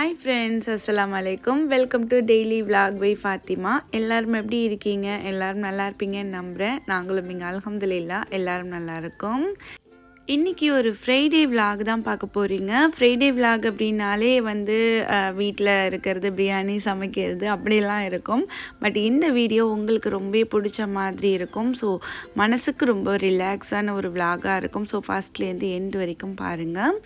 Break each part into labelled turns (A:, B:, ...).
A: Hi friends அஸ்லாம் அலைக்கும் welcome to daily vlog by Fathima எல்லோரும் எப்படி இருக்கீங்க? எல்லோரும் நல்லா இருப்பீங்கன்னு நம்புகிறேன் நாங்களும் இங்கே அல்ஹம்துலில்லா எல்லோரும் நல்லா இருக்கோம். இன்றைக்கி ஒரு ஃப்ரைடே விலாக் தான் பார்க்க போகிறீங்க ஃப்ரைடே விலாக் அப்படின்னாலே வந்து வீட்டில் இருக்கிறது பிரியாணி சமைக்கிறது அப்படிலாம் இருக்கும். பட் இந்த வீடியோ உங்களுக்கு ரொம்ப பிடிச்ச மாதிரி இருக்கும். ஸோ மனசுக்கு ரொம்ப ரிலாக்ஸான ஒரு விலாகாக இருக்கும். ஸோ ஃபஸ்ட்லேருந்து எண்ட் வரைக்கும் பாருங்கள்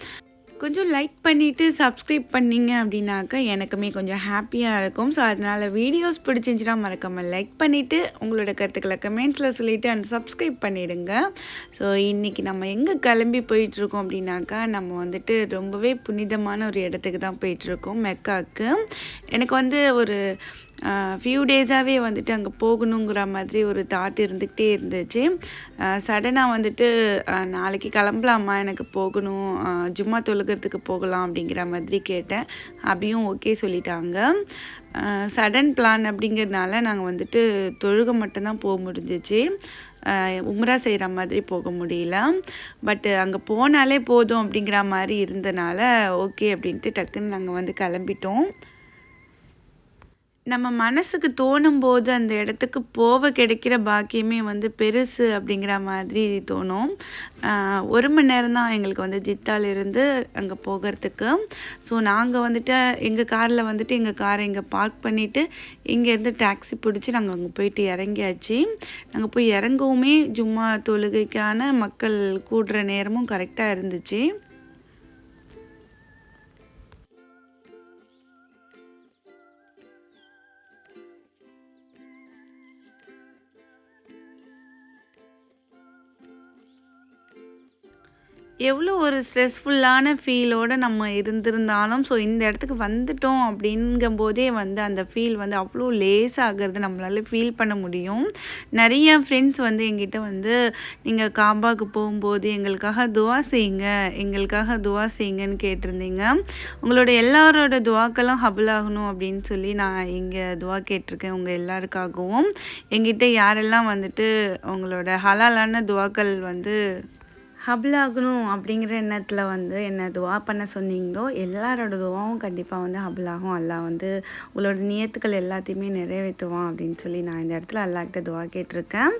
A: கொஞ்சம் லைக் பண்ணிவிட்டு சப்ஸ்கிரைப் பண்ணிங்க அப்படின்னாக்கா எனக்குமே கொஞ்சம் ஹாப்பியாக இருக்கும். ஸோ அதனால் வீடியோஸ் பிடிச்சிருந்துச்சுன்னா மறக்காமல் லைக் பண்ணிவிட்டு உங்களோட கருத்துக்களை கமெண்ட்ஸில் சொல்லிவிட்டு அண்ட் சப்ஸ்கிரைப் பண்ணிவிடுங்க ஸோ இன்றைக்கி நம்ம எங்கே கிளம்பி போயிட்டுருக்கோம் அப்படின்னாக்கா நம்ம வந்துட்டு ரொம்பவே புனிதமான ஒரு இடத்துக்கு தான் போயிட்டுருக்கோம் மெக்காவுக்கு எனக்கு வந்து ஒரு ஃபியூ டேஸாகவே வந்துட்டு அங்கே போகணுங்கிற மாதிரி ஒரு தாட் இருந்துக்கிட்டே இருந்துச்சு. சடனாக வந்துட்டு நாளைக்கு கிளம்பலாமா எனக்கு போகணும் ஜும்மா தொழுகிறதுக்கு போகலாம் அப்படிங்கிற மாதிரி கேட்டேன். அபியும் ஓகே சொல்லிட்டாங்க. சடன் பிளான் அப்படிங்கிறதுனால நாங்கள் வந்துட்டு தொழுக மட்டும்தான் போக முடிஞ்சிச்சு. உம்ரா செய்கிற மாதிரி போக முடியல. பட்டு அங்கே போனாலே போதும் அப்படிங்கிற மாதிரி இருந்தனால ஓகே அப்படின்ட்டு டக்குன்னு நாங்கள் வந்து கிளம்பிட்டோம். நம்ம மனசுக்கு தோணும் போது அந்த இடத்துக்கு போக கிடைக்கிற பாக்கியமே வந்து பெருசு அப்படிங்கிற மாதிரி தோணும். ஒரு மணி நேரம் தான் எங்களுக்கு வந்து ஜித்தாலிருந்து அங்கே போகிறதுக்கு. ஸோ நாங்கள் வந்துட்டு எங்கள் காரில் வந்துட்டு எங்கள் காரை இங்கே பார்க் பண்ணிவிட்டு இங்கேருந்து டாக்ஸி பிடிச்சி நாங்கள் அங்கே போயிட்டு இறங்கியாச்சு. நாங்கள் போய் இறங்கவுமே ஜும்மா தொழுகைக்கான மக்கள் கூடுற நேரமும் கரெக்டாக இருந்துச்சு. எவ்வளோ ஒரு ஸ்ட்ரெஸ்ஃபுல்லான ஃபீலோடு நம்ம இருந்திருந்தாலும் ஸோ இந்த இடத்துக்கு வந்துட்டோம் அப்படிங்கும்போதே வந்து அந்த ஃபீல் வந்து அவ்வளோ லேஸ் ஆகிறது நம்மளால ஃபீல் பண்ண முடியும். நிறைய ஃப்ரெண்ட்ஸ் வந்து எங்கிட்ட வந்து நீங்கள் காபாக்கு போகும்போது எங்களுக்காக துவா செய்யுங்க எங்களுக்காக துவா செய்யுங்கன்னு கேட்டிருந்தீங்க. உங்களோட எல்லாரோட துவாக்களும் ஹபுல் ஆகணும் அப்படின்னு சொல்லி நான் இங்கே துவா கேட்டிருக்கேன் உங்கள் எல்லாருக்காகவும். எங்கிட்ட யாரெல்லாம் வந்துட்டு உங்களோட ஹலாலான துவாக்கள் வந்து ஹபிளாகணும் அப்படிங்கிற எண்ணத்தில் வந்து என்ன துவா பண்ண சொன்னீங்களோ எல்லாரோட துவாவும் கண்டிப்பாக வந்து ஹபிளாகும் அல்லாஹ் வந்து உங்களோட நியத்துக்கள் எல்லாத்தையுமே நிறைவேற்றுவான் அப்படின்னு சொல்லி நான் இந்த இடத்துல அல்லாக்கிட்ட துவா கேட்டிருக்கேன்.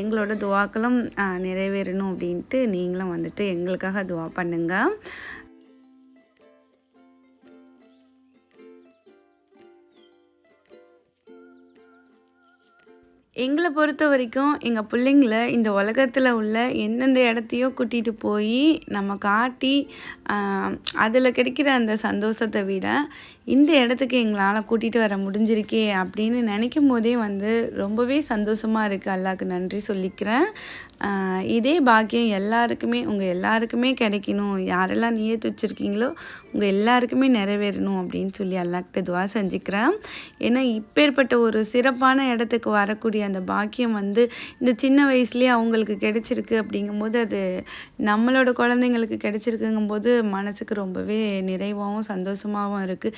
A: எங்களோட துவாக்களும் நிறைவேறணும் அப்படின்ட்டு நீங்களும் வந்துட்டு எங்களுக்காக துவா பண்ணுங்கள் எங்களை பொறுத்த வரைக்கும் எங்கள் பிள்ளைங்கள இந்த உலகத்தில் உள்ள எந்தெந்த இடத்தையோ கூட்டிகிட்டு போய் நம்ம காட்டி அதில் கிடைக்கிற அந்த சந்தோஷத்தை விட இந்த இடத்துக்கு எங்களால் கூட்டிகிட்டு வர முடிஞ்சிருக்கே அப்படின்னு நினைக்கும் போதே வந்து ரொம்பவே சந்தோஷமாக இருக்குது அல்லாவுக்கு நன்றி சொல்லிக்கிறேன். இதே பாக்கியம் எல்லாருக்குமே உங்கள் எல்லாருக்குமே கிடைக்கணும். யாரெல்லாம் நியத்து வச்சுருக்கீங்களோ உங்கள் எல்லாருக்குமே நிறைவேறணும் அப்படின்னு சொல்லி அல்லாஹ்கிட்ட துவா செஞ்சுக்கிறேன். ஏன்னா இப்பேற்பட்ட ஒரு சிறப்பான இடத்துக்கு வரக்கூடிய அந்த பாக்கியம் வந்து இந்த சின்ன வயசுலேயே அவங்களுக்கு கிடைச்சிருக்கு அப்படிங்கும்போது அது நம்மளோட குழந்தைங்களுக்கு கிடைச்சிருக்குங்கும்போது மனசுக்கு ரொம்பவே நிறைவாகவும் சந்தோஷமாகவும் இருக்குது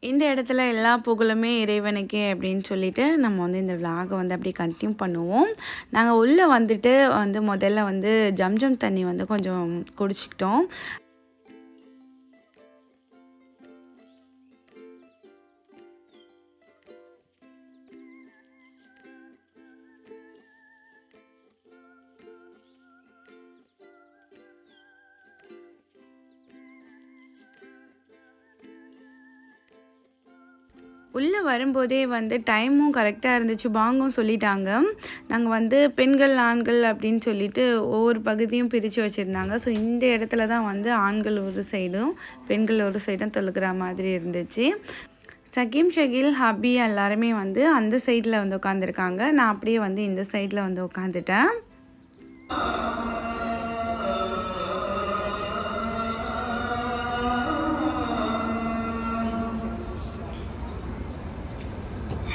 A: இந்த இடத்துல எல்லா புகழுமே இறைவனுக்கே அப்படின்னு சொல்லிட்டு நம்ம வந்து இந்த விலாகை வந்து அப்படியே கண்டினியூ பண்ணுவோம். நாங்கள் உள்ளே வந்துட்டு வந்து முதல்ல வந்து ஜம்ஜம் தண்ணி வந்து கொஞ்சம் குடிச்சிக்கிட்டோம். உள்ளே வரும்போதே வந்து டைமும் கரெக்டாக இருந்துச்சு பாங்கும் சொல்லிட்டாங்க. நாங்கள் வந்து பெண்கள் ஆண்கள் அப்படின்னு சொல்லிட்டு ஒவ்வொரு பகுதியும் பிரித்து வச்சுருந்தாங்க. ஸோ இந்த இடத்துல தான் வந்து ஆண்கள் ஒரு சைடும் பெண்கள் ஒரு சைடும் தொழுகிற மாதிரி இருந்துச்சு. சகீம் ஷகீல் ஹபி எல்லாருமே வந்து அந்த சைடில் வந்து உட்காந்துருக்காங்க நான் அப்படியே வந்து இந்த சைடில் வந்து உட்காந்துட்டேன்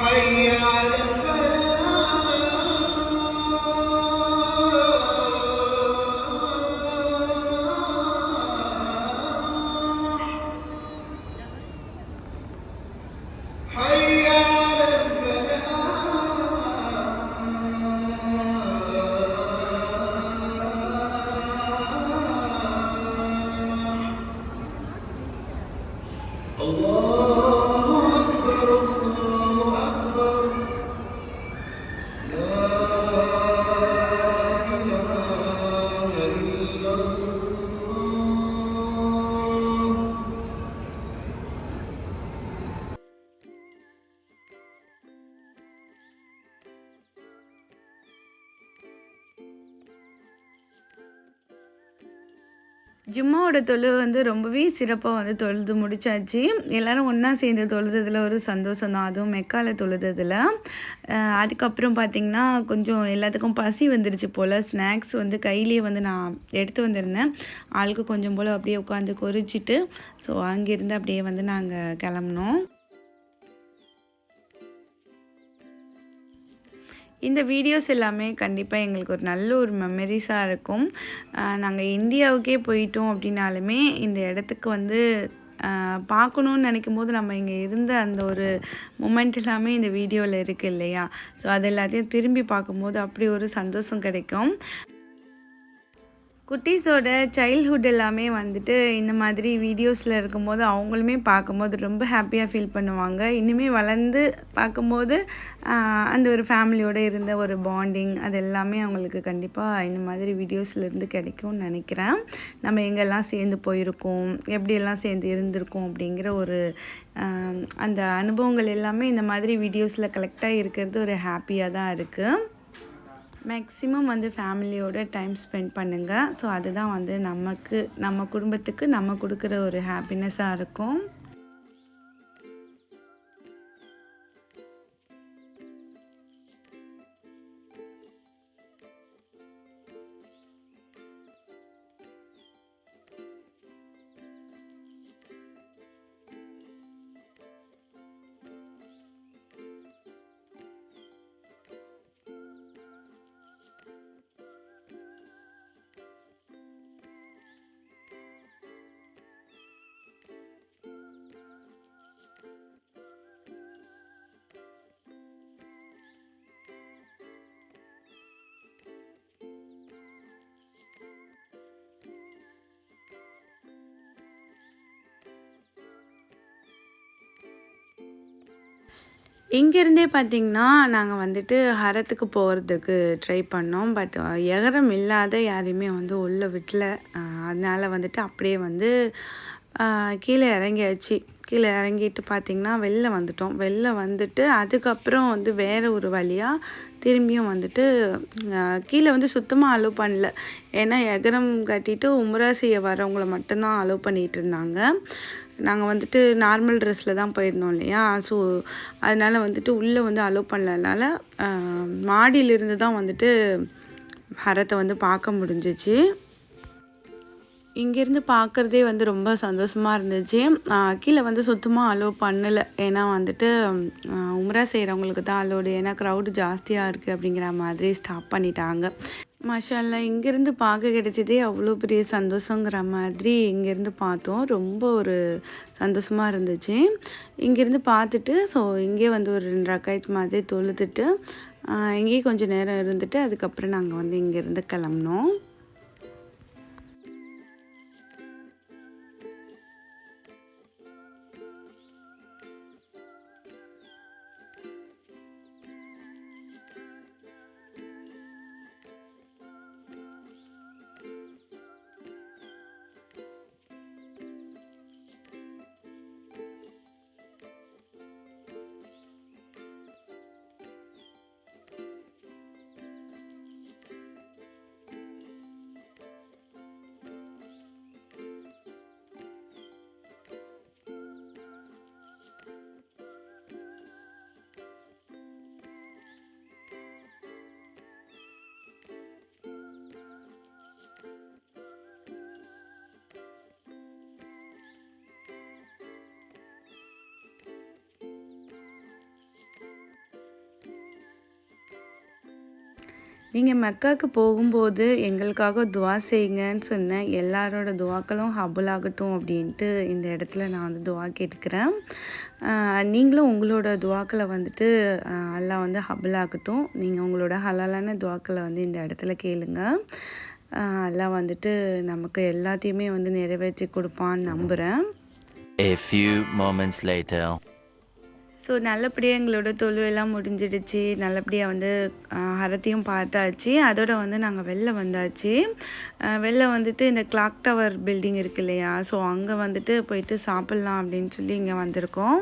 B: حي على
A: ஜும்மாவோட தொழு வந்து ரொம்பவே சிறப்பாக வந்து தொழுது முடிச்சாச்சு. எல்லோரும் ஒன்றா சேர்ந்து தொழுததில் ஒரு சந்தோஷம் தான். அதுவும் மெக்கால தொழுததில். அதுக்கப்புறம் பார்த்திங்கன்னா கொஞ்சம் எல்லாத்துக்கும் பசி வந்துருச்சு போல். ஸ்நாக்ஸ் வந்து கையிலேயே வந்து நான் எடுத்து வந்திருந்தேன். ஆளுக்கு கொஞ்சம் போல் அப்படியே உட்காந்து கொறிச்சிட்டு ஸோ அங்கேருந்து அப்படியே வந்து நாங்கள் கிளம்புனோம். இந்த வீடியோஸ் எல்லாமே கண்டிப்பாக எங்களுக்கு ஒரு நல்ல ஒரு மெமரிஸாக இருக்கும். நாங்கள் இந்தியாவுக்கே போயிட்டோம் அப்படின்னாலுமே இந்த இடத்துக்கு வந்து பார்க்கணுன்னு நினைக்கும் போது நம்ம இங்கே இருந்த அந்த ஒரு மூமெண்ட் எல்லாமே இந்த வீடியோவில் இருக்குது இல்லையா? ஸோ அது எல்லாத்தையும் திரும்பி பார்க்கும்போது அப்படி ஒரு சந்தோஷம் கிடைக்கும். குட்டீஸோட சைல்ட்ஹுட் எல்லாமே வந்துட்டு இந்த மாதிரி வீடியோஸில் இருக்கும்போது அவங்களுமே பார்க்கும்போது ரொம்ப ஹாப்பியாக ஃபீல் பண்ணுவாங்க. இன்னுமே வளர்ந்து பார்க்கும்போது அந்த ஒரு ஃபேமிலியோடு இருந்த ஒரு பாண்டிங் அது எல்லாமே அவங்களுக்கு கண்டிப்பாக இந்த மாதிரி வீடியோஸ்லேருந்து கிடைக்கும்னு நினைக்கிறேன். நம்ம எங்கெல்லாம் சேர்ந்து போயிருக்கோம் எப்படியெல்லாம் சேர்ந்து இருந்திருக்கோம் அப்படிங்கிற ஒரு அந்த அனுபவங்கள் எல்லாமே இந்த மாதிரி வீடியோஸில் கலெக்டாக இருக்கிறது ஒரு ஹாப்பியாக தான் இருக்குது மேக்ஸிமம் வந்து ஃபேமிலியோட டைம் ஸ்பெண்ட் பண்ணுங்கள் ஸோ அதுதான் வந்து நமக்கு நம்ம குடும்பத்துக்கு நம்ம கொடுக்குற ஒரு ஹாப்பினஸ்ஸாக இருக்கும். இங்கேருந்தே பார்த்திங்கன்னா நாங்கள் வந்துட்டு ஹரத்துக்கு போகிறதுக்கு ட்ரை பண்ணோம். பட் எகரம் இல்லாத யாரையுமே வந்து உள்ளே விடல. அதனால் வந்துட்டு அப்படியே வந்து கீழே இறங்கியாச்சு. கீழே இறங்கிட்டு பார்த்திங்கன்னா வெளில வந்துட்டோம். வெளில வந்துட்டு அதுக்கப்புறம் வந்து வேறு ஒரு வழியாக திரும்பியும் வந்துட்டு கீழே வந்து சுத்தமாக அலோவ் பண்ணல. ஏன்னா எகரம் கட்டிட்டு உம்ரா செய்ய வரவங்கள மட்டும்தான் அலோவ் பண்ணிகிட்டு இருந்தாங்க. நாங்கள் வந்துட்டு நார்மல் ட்ரெஸ்ஸில் தான் போயிருந்தோம் இல்லையா? ஸோ அதனால் வந்துட்டு உள்ளே வந்து அலோவ் பண்ணலனால மாடியிலிருந்து தான் வந்துட்டு ஹரத்தை வந்து பார்க்க முடிஞ்சிச்சு. இங்கேருந்து பார்க்குறதே வந்து ரொம்ப சந்தோஷமாக இருந்துச்சு. கீழே வந்து சுத்தமாக அலோவ் பண்ணலை. ஏன்னா வந்துட்டு உமரா செய்கிறவங்களுக்கு தான் அலோடு ஏன்னா க்ரௌடு ஜாஸ்தியாக இருக்குது அப்படிங்கிற மாதிரி ஸ்டாப் பண்ணிட்டாங்க. மஷாலா இங்கேருந்து பார்க்க கிடைச்சதே அவ்வளோ பெரிய சந்தோஷங்கிற மாதிரி இங்கேருந்து பார்த்தோம். ரொம்ப ஒரு சந்தோஷமாக இருந்துச்சு. இங்கேருந்து பார்த்துட்டு ஸோ இங்கே வந்து ஒரு ரெண்டு ரக்காயத்து மாதிரி தொழுதுட்டு இங்கேயே கொஞ்சம் நேரம் இருந்துட்டு அதுக்கப்புறம் நாங்கள் வந்து இங்கேருந்து கிளம்புனோம். நீங்கள் மெக்காவுக்கு போகும்போது எங்களுக்காக துவா செய்யுங்கன்னு சொன்னேன் எல்லாரோட துவாக்களும் ஹபுல் ஆகட்டும் அப்படின்ட்டு இந்த இடத்துல நான் வந்து துவா கேட்டுக்கிறேன். நீங்களும் உங்களோட துவாக்களை வந்துட்டு எல்லாம் வந்து ஹபுல் ஆகட்டும். நீங்கள் உங்களோட ஹலாலான துவாக்களை வந்து இந்த இடத்துல கேளுங்க. எல்லாம் வந்துட்டு நமக்கு எல்லாத்தையுமே வந்து நிறைவேற்றி கொடுப்பான்னு நம்புகிறேன்
C: A few moments later.
A: So நல்லபடியாக எங்களோட தொழுவெல்லாம் முடிஞ்சிடுச்சு. நல்லபடியாக வந்து ஹரத்தையும் பார்த்தாச்சு. அதோட வந்து நாங்கள் வெளில வந்தாச்சு. வெளில வந்துட்டு இந்த கிளாக் டவர் பில்டிங் இருக்கு இல்லையா? ஸோ அங்கே வந்துட்டு போயிட்டு சாப்பிட்லாம் அப்படின்னு சொல்லி இங்கே வந்திருக்கோம்.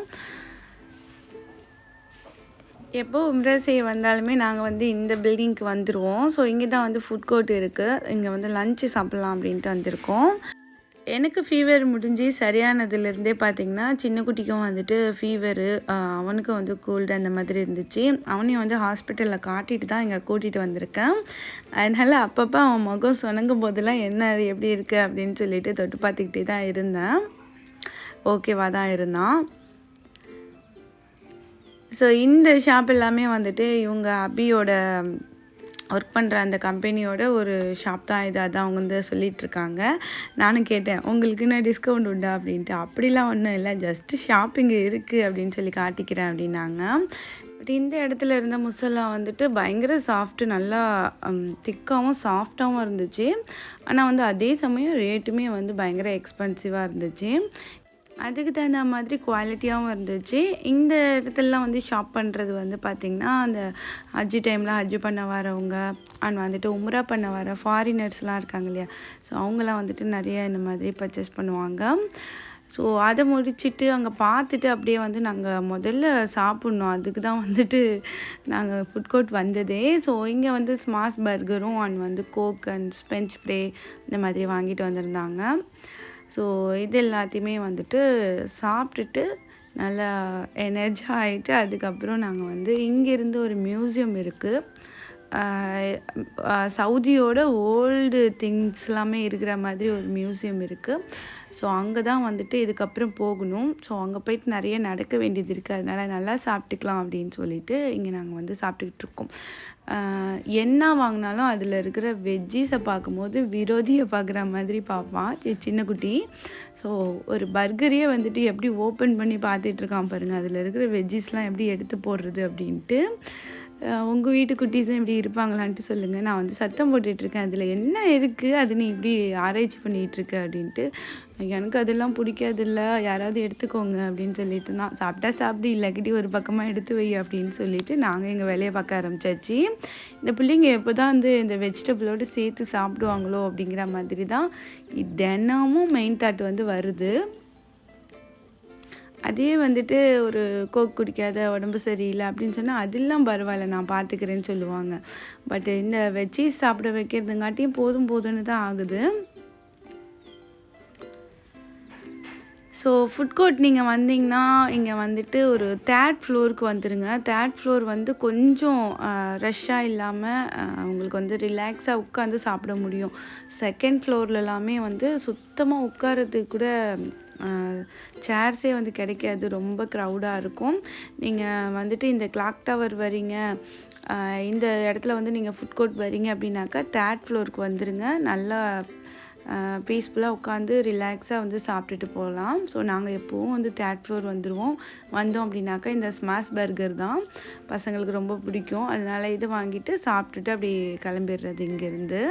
A: எப்போ உம்ரா செய்ய வந்தாலுமே நாங்கள் வந்து இந்த பில்டிங்க்கு வந்துடுவோம் ஸோ இங்கே தான் வந்து ஃபுட் கோர்ட் இருக்குது இங்கே வந்து லஞ்சு சாப்பிட்லாம் அப்படின்ட்டு வந்திருக்கோம். எனக்கு ஃபீவர் முடிஞ்சு சரியானதுலேருந்தே பார்த்தீங்கன்னா சின்ன குட்டிக்கும் வந்துட்டு ஃபீவரு அவனுக்கும் வந்து கோல்டு அந்த மாதிரி இருந்துச்சு. அவனையும் வந்து ஹாஸ்பிட்டலில் காட்டிட்டு தான் இங்கே கூட்டிகிட்டு வந்திருக்கேன். அதனால் அப்பப்போ அவன் முகம் சொனங்கும் போதெல்லாம் என்ன எப்படி இருக்குது அப்படின்னு சொல்லிட்டு தொட்டு பார்த்துக்கிட்டே தான் இருந்தேன். ஓகேவா தான் இருந்தான். ஸோ இந்த ஷாப் எல்லாமே வந்துட்டு இவங்க அபியோட ஒர்க் பண்ணுற அந்த கம்பெனியோட ஒரு ஷாப் தான் இது அதான் அவங்க வந்து சொல்லிகிட்ருக்காங்க நானும் கேட்டேன் உங்களுக்கு என்ன டிஸ்கவுண்ட் உண்டா? அப்படின்ட்டு. அப்படிலாம் ஒன்றும் இல்லை ஜஸ்ட்டு ஷாப்பிங் இருக்குது அப்படின்னு சொல்லி காட்டிக்கிறேன் அப்படின்னாங்க. பட் இந்த இடத்துல இருந்த முசல்லா வந்துட்டு பயங்கர சாஃப்ட்டு நல்லா திக்காகவும் சாஃப்டாகவும் இருந்துச்சு. ஆனால் வந்து அதே சமயம் ரேட்டுமே வந்து பயங்கர எக்ஸ்பென்சிவாக இருந்துச்சு. அதுக்கு தகுந்த மாதிரி குவாலிட்டியாகவும் இருந்துச்சு. இந்த இடத்துலலாம் வந்து ஷாப் பண்ணுறது வந்து பார்த்திங்கன்னா அந்த ஹஜ்ஜு டைமில் ஹஜ்ஜு பண்ண வரவங்க அண்ட் வந்துட்டு உம்ரா பண்ண வர ஃபாரினர்ஸ்லாம் இருக்காங்க இல்லையா? ஸோ அவங்களாம் வந்துட்டு நிறைய இந்த மாதிரி பர்ச்சேஸ் பண்ணுவாங்க. ஸோ அதை முடிச்சுட்டு அங்கே பார்த்துட்டு அப்படியே வந்து நாங்கள் முதல்ல சாப்பிட்ணும். அதுக்கு தான் வந்துட்டு நாங்கள் ஃபுட் கோர்ட் வந்ததே. ஸோ இங்கே வந்து ஸ்மாஸ் பர்கரும் அண்ட் வந்து கோக் அண்ட் ஸ்பெஞ்ச் ப்ளே இந்த மாதிரி வாங்கிட்டு வந்திருந்தாங்க. ஸோ இது எல்லாத்தையுமே வந்துட்டு சாப்பிட்டுட்டு நல்லா எனர்ஜி ஆகிட்டு அதுக்கப்புறம் நாங்கள் வந்து இங்கேருந்து ஒரு மியூசியம் இருக்குது சவுதியோட ஓல்டு திங்ஸ் எல்லாமே இருக்கிற மாதிரி ஒரு மியூசியம் இருக்குது ஸோ அங்கே தான் வந்துட்டு இதுக்கப்புறம் போகணும். ஸோ அங்கே போயிட்டு நிறைய நடக்க வேண்டியது இருக்குது அதனால் நல்லா சாப்பிட்டுக்கலாம் அப்படின்னு சொல்லிட்டு இங்கே நாங்கள் வந்து சாப்பிட்டுக்கிட்டு இருக்கோம். என்ன வாங்கினாலும் அதில் இருக்கிற வெஜ்ஜீஸை பார்க்கும்போது விரோதியை பார்க்குற மாதிரி பார்ப்பான் சின்ன குட்டி. ஸோ ஒரு பர்கரையே வந்துட்டு எப்படி ஓப்பன் பண்ணி பார்த்துட்டு இருக்கான் பாருங்கள் அதில் இருக்கிற வெஜ்ஜீஸ்லாம் எப்படி எடுத்து போடுறது அப்படின்ட்டு. உங்கள் வீட்டு குட்டீஸும் இப்படி இருப்பாங்களான்ட்டு சொல்லுங்கள் நான் வந்து சத்தம் போட்டுட்ருக்கேன் அதில் என்ன இருக்குது அது நீ இப்படி ஆராய்ச்சி பண்ணிகிட்ருக்க அப்படின்ட்டு. எனக்கு அதெல்லாம் பிடிக்காதில்ல. யாராவது எடுத்துக்கோங்க அப்படின்னு சொல்லிட்டு நான் சாப்பிட்டா சாப்பிட்டு இல்லாக்கிட்டி ஒரு பக்கமாக எடுத்து வை அப்படின்னு சொல்லிட்டு நாங்கள் எங்கள் வேலையை பார்க்க ஆரம்பிச்சாச்சு. இந்த பிள்ளைங்க எப்போ தான் வந்து இந்த வெஜிடபிளோடு சேர்த்து சாப்பிடுவாங்களோ அப்படிங்கிற மாதிரி தான் தினமும் மெயின் தாட் வந்து வருது. அதே வந்துட்டு ஒரு கோக் குடிக்காத உடம்பு சரியில்லை அப்படின்னு சொன்னால் அதெல்லாம் பரவாயில்ல நான் பார்த்துக்கிறேன்னு சொல்லுவாங்க. பட் இந்த வெஜ்ஜீஸ் சாப்பிட வைக்கிறதுங்காட்டியும் போதும் போதும்னு தான் ஆகுது. ஸோ ஃபுட் கோர்ட் நீங்கள் வந்தீங்கன்னா இங்கே வந்துட்டு ஒரு தேர்ட் ஃப்ளோருக்கு வந்துடுங்க தேர்ட் ஃப்ளோர் வந்து கொஞ்சம் ரஷ்ஷாக இல்லாமல் உங்களுக்கு வந்து ரிலாக்ஸாக உட்காந்து சாப்பிட முடியும். செகண்ட் ஃப்ளோரில் எல்லாமே வந்து சுத்தமாக உட்காரத்துக்கு கூட சேர்ஸே வந்து கிடைக்காது. ரொம்ப க்ரௌடாக இருக்கும். நீங்கள் வந்துட்டு இந்த கிளாக் டவர் வரீங்க இந்த இடத்துல வந்து நீங்கள் ஃபுட் கோர்ட் வரீங்க அப்படின்னாக்கா தேர்ட் ஃப்ளோருக்கு வந்துடுங்க நல்லா பீஸ்ஃபுல்லாக உட்காந்து ரிலாக்ஸாக வந்து சாப்பிட்டுட்டு போகலாம். ஸோ நாங்கள் எப்போவும் வந்து தேர்ட் ஃப்ளோர் வந்துடுவோம் வந்தோம் அப்படின்னாக்கா இந்த ஸ்மாஷ் பர்கர் தான். பசங்களுக்கு ரொம்ப பிடிக்கும். அதனால் இது வாங்கிட்டு சாப்பிட்டுட்டு அப்படி கிளம்பிடுறது இங்கேருந்து.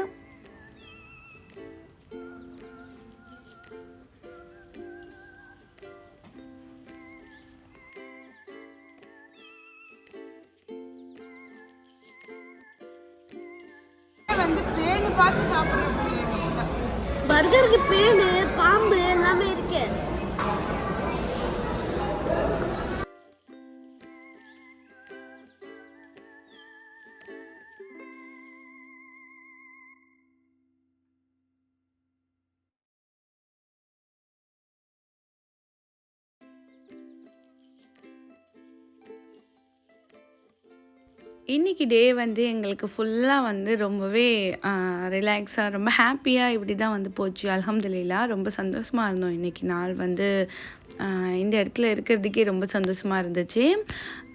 D: Amen.
A: இன்னைக்கு டே வந்து எங்களுக்கு ஃபுல்லாக வந்து ரொம்பவே ரிலாக்ஸாக ரொம்ப ஹாப்பியாக இப்படி தான் வந்து போச்சு. அலமதுல்லா ரொம்ப சந்தோஷமாக இருந்தோம் இன்னைக்கு நாள் வந்து. இந்த இடத்துல இருக்கிறதுக்கே ரொம்ப சந்தோஷமாக இருந்துச்சு.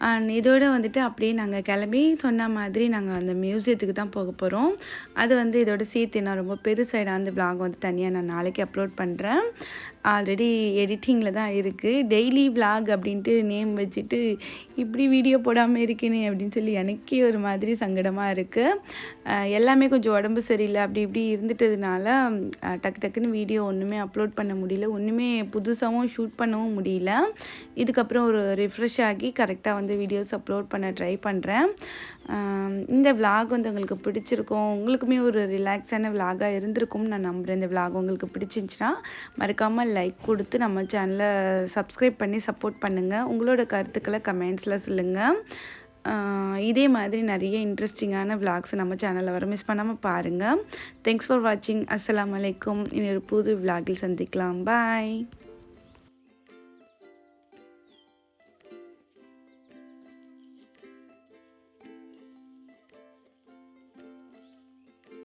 A: அண்ட் இதோட வந்துட்டு அப்படியே நாங்கள் கிளம்பி சொன்ன மாதிரி நாங்கள் அந்த மியூசியத்துக்கு தான் போக போகிறோம் அது வந்து இதோட சேர்த்து நான் ரொம்ப பெருசாக அந்த vlog வந்து தனியாக நான் நாளைக்கு அப்லோட் பண்ணுறேன் ஆல்ரெடி எடிட்டிங்கில் தான் இருக்குது டெய்லி vlog அப்படின்ட்டு நேம் வச்சுட்டு இப்படி வீடியோ போடாமல் இருக்கேனே அப்படின்னு சொல்லி எனக்கே ஒரு மாதிரி சங்கடமாக இருக்குது எல்லாமே கொஞ்சம் உடம்பு சரியில்லை. அப்படி இப்படி இருந்துட்டதுனால டக்கு டக்குன்னு வீடியோ ஒன்றுமே அப்லோட் பண்ண முடியல. ஒன்றுமே புதுசாகவும் ஷூட் பண்ணவும் முடியல. இதுக்கப்புறம் ஒரு ரிஃப்ரெஷ் ஆகி கரெக்டாக வந்து வீடியோஸ் அப்லோட் பண்ண ட்ரை பண்ணுறேன் இந்த vlog வந்து உங்களுக்கு பிடிச்சிருக்கும். உங்களுக்குமே ஒரு ரிலாக்ஸான விலாகாக இருந்திருக்கும்னு நான் நம்புகிறேன் இந்த vlog உங்களுக்கு பிடிச்சிருந்துச்சின்னா மறக்காமல் லைக் கொடுத்து நம்ம சேனலை சப்ஸ்கிரைப் பண்ணி சப்போர்ட் பண்ணுங்கள் உங்களோட கருத்துக்களை கமெண்ட்ஸில் சொல்லுங்கள் இதே மாதிரி நிறைய இன்ட்ரெஸ்டிங்கான விளாக்ஸை நம்ம சேனலில் வர மிஸ் பண்ணாமல் பாருங்கள் தேங்க்ஸ் ஃபார் வாட்சிங் அஸ்லாம் வலைக்கும் இனி ஒரு புது விலாகில் சந்திக்கலாம். பாய்